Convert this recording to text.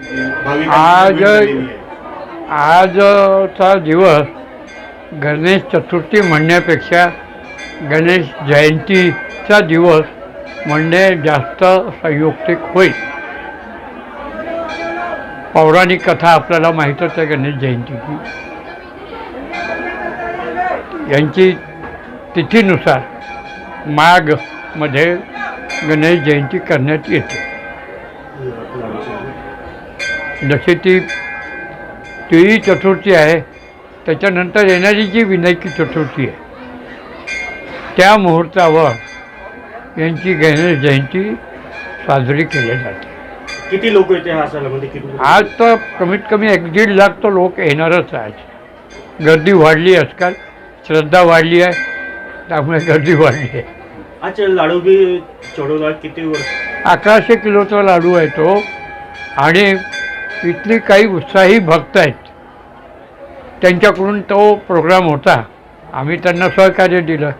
आज. आजचा दिवस गणेश चतुर्थी म्हणण्यापेक्षा गणेश जयंतीचा दिवस म्हणणे जास्त संयुक्तिक होईल. पौराणिक कथा आपल्याला माहीतच आहे गणेश जयंतीची. यांची तिथीनुसार माघमध्ये गणेश जयंती करण्यात येते. जशी ती ती चतुर्थी आहे त्याच्यानंतर येणारी जी विनायकी चतुर्थी आहे त्या मुहूर्तावर यांची गणेश जयंती साजरी केली जाते. किती लोक येते हा किती लोकं? आज तर कमीत कमी एक दीड लाख तर लोक येणारच आहेत. गर्दी वाढली आजकाल श्रद्धा वाढली आहे त्यामुळे गर्दी वाढली आहे. आज लाडू बी चढवला किती वर्ष अकराशे किलोचा लाडू आहे तो आणि इथले काही उत्साही भक्त आहेत. त्यांच्याकडून तो प्रोग्राम होता. आम्ही त्यांना सहकार्य दिलं.